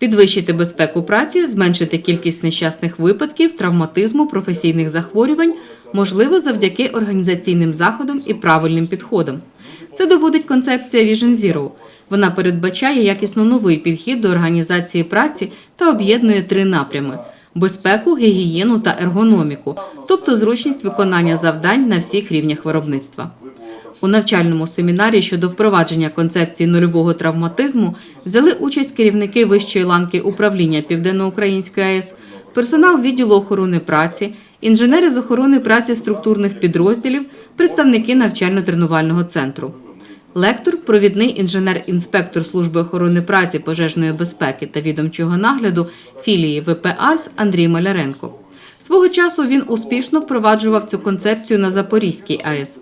підвищити безпеку праці, зменшити кількість нещасних випадків, травматизму, професійних захворювань, можливо, завдяки організаційним заходам і правильним підходам. Це доводить концепція Vision Zero. Вона передбачає якісно новий підхід до організації праці та об'єднує три напрями: безпеку, гігієну та ергономіку, тобто зручність виконання завдань на всіх рівнях виробництва. У навчальному семінарі щодо впровадження концепції нульового травматизму взяли участь керівники вищої ланки управління Південноукраїнської АЕС, персонал відділу охорони праці, інженери з охорони праці структурних підрозділів, представники навчально-тренувального центру. Лектор, провідний інженер-інспектор служби охорони праці, пожежної безпеки та відомчого нагляду філії ВП «Арс» Андрій Маляренко. Свого часу він успішно впроваджував цю концепцію на Запорізькій АЕС.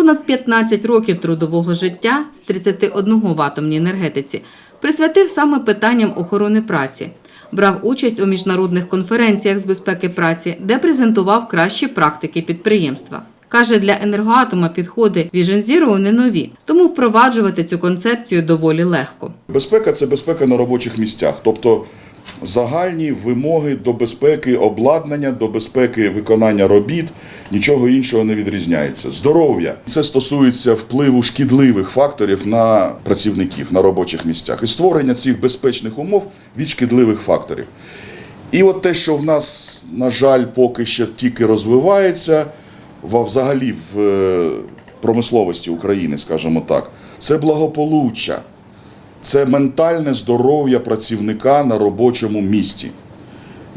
Понад 15 років трудового життя з 31 в атомній енергетиці присвятив саме питанням охорони праці. Брав участь у міжнародних конференціях з безпеки праці, де презентував кращі практики підприємства. Каже, для енергоатома підходи Vision Zero не нові, тому впроваджувати цю концепцію доволі легко. Безпека це безпека на робочих місцях, тобто загальні вимоги до безпеки обладнання, до безпеки виконання робіт, нічого іншого не відрізняється. Здоров'я це стосується впливу шкідливих факторів на працівників на робочих місцях і створення цих безпечних умов від шкідливих факторів. І от те, що в нас, на жаль, поки що тільки розвивається, взагалі в е, промисловості України, скажімо так, це благополуччя, це ментальне здоров'я працівника на робочому місці,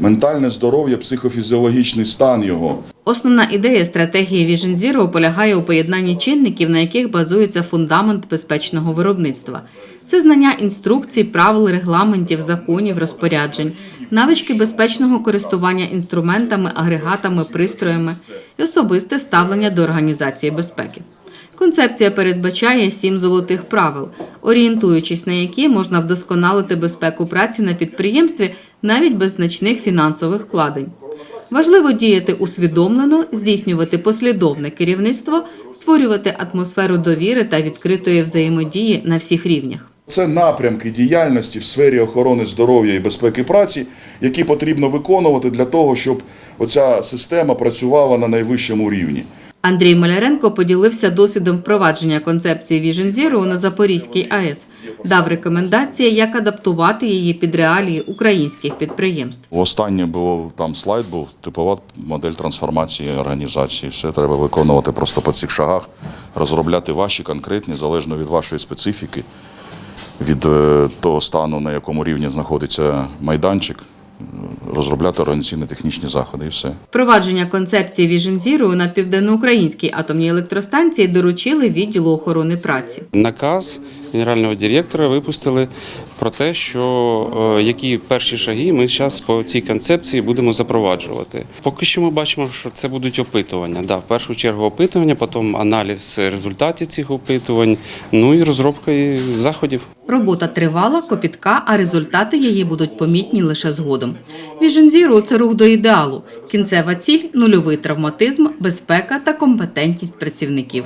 ментальне здоров'я, психофізіологічний стан його. Основна ідея стратегії Vision Zero полягає у поєднанні чинників, на яких базується фундамент безпечного виробництва. Це знання інструкцій, правил, регламентів, законів, розпоряджень, навички безпечного користування інструментами, агрегатами, пристроями і особисте ставлення до організації безпеки. Концепція передбачає сім золотих правил, орієнтуючись на які можна вдосконалити безпеку праці на підприємстві навіть без значних фінансових вкладень. Важливо діяти усвідомлено, здійснювати послідовне керівництво, створювати атмосферу довіри та відкритої взаємодії на всіх рівнях. Це напрямки діяльності в сфері охорони здоров'я і безпеки праці, які потрібно виконувати для того, щоб оця система працювала на найвищому рівні. Андрій Маляренко поділився досвідом впровадження концепції Vision Zero на Запорізькій АЕС, дав рекомендації, як адаптувати її під реалії українських підприємств. Останнє було там слайд був типова модель трансформації організації. Все треба виконувати просто по цих шагах, розробляти ваші конкретні, залежно від вашої специфіки, від е, того стану, на якому рівні знаходиться майданчик, розробляти організаційно-технічні заходи і все. Впровадження концепції Vision Zero на південноукраїнській атомній електростанції доручили відділу охорони праці. Наказ генерального директора випустили про те, що е, які перші шаги ми зараз по цій концепції будемо запроваджувати. Поки що ми бачимо, що це будуть опитування. Да, в першу чергу опитування, потім аналіз результатів цих опитувань, ну і розробка заходів. Робота тривала, копітка, а результати її будуть помітні лише згодом. Vision Zero – це рух до ідеалу. Кінцева ціль – нульовий травматизм, безпека та компетентність працівників.